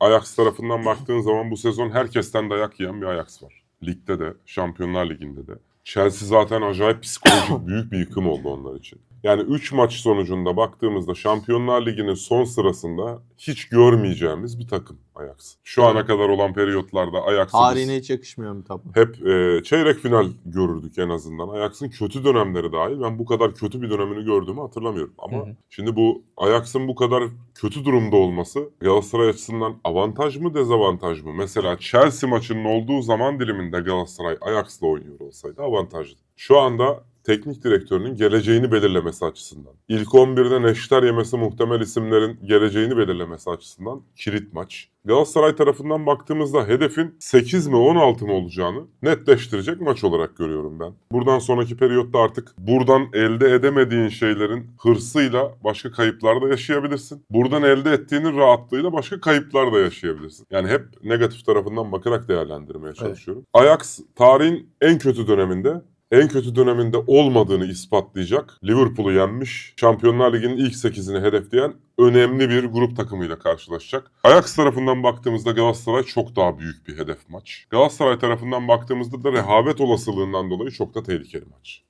Ajax tarafından baktığın zaman bu sezon herkesten dayak yiyen bir Ajax var. Ligde de, Şampiyonlar Ligi'nde de. Chelsea zaten acayip psikolojik büyük bir yıkım oldu onlar için. Yani 3 maç sonucunda baktığımızda Şampiyonlar Ligi'nin son sırasında hiç görmeyeceğimiz bir takım Ajax. Şu ana kadar olan periyotlarda Ajax'ı biz- Tarihine hiç yakışmayan bir tablo. hep e, çeyrek final görürdük en azından. Ajax'ın kötü dönemleri dahil ben bu kadar kötü bir dönemini gördüğümü hatırlamıyorum. Ama Hı hı. şimdi bu Ajax'ın bu kadar kötü durumda olması Galatasaray açısından avantaj mı dezavantaj mı? Mesela Chelsea maçının olduğu zaman diliminde Galatasaray Ajax'la oynuyor olsaydı avantajlı. Şu anda teknik direktörünün geleceğini belirlemesi açısından, ilk 11'de neşter yemesi muhtemel isimlerin geleceğini belirlemesi açısından kilit maç. Galatasaray tarafından baktığımızda hedefin 8 mi 16 mı olacağını netleştirecek maç olarak görüyorum ben. Buradan sonraki periyotta artık buradan elde edemediğin şeylerin hırsıyla başka kayıplar da yaşayabilirsin. Buradan elde ettiğinin rahatlığıyla başka kayıplar da yaşayabilirsin. Yani hep negatif tarafından bakarak değerlendirmeye çalışıyorum. Ajax tarihin en kötü döneminde en kötü döneminde olmadığını ispatlayacak. Liverpool'u yenmiş. Şampiyonlar Ligi'nin ilk 8'ini hedefleyen önemli bir grup takımıyla karşılaşacak. Ajax tarafından baktığımızda Galatasaray çok daha büyük bir hedef maç. Galatasaray tarafından baktığımızda da rehavet olasılığından dolayı çok da tehlikeli maç.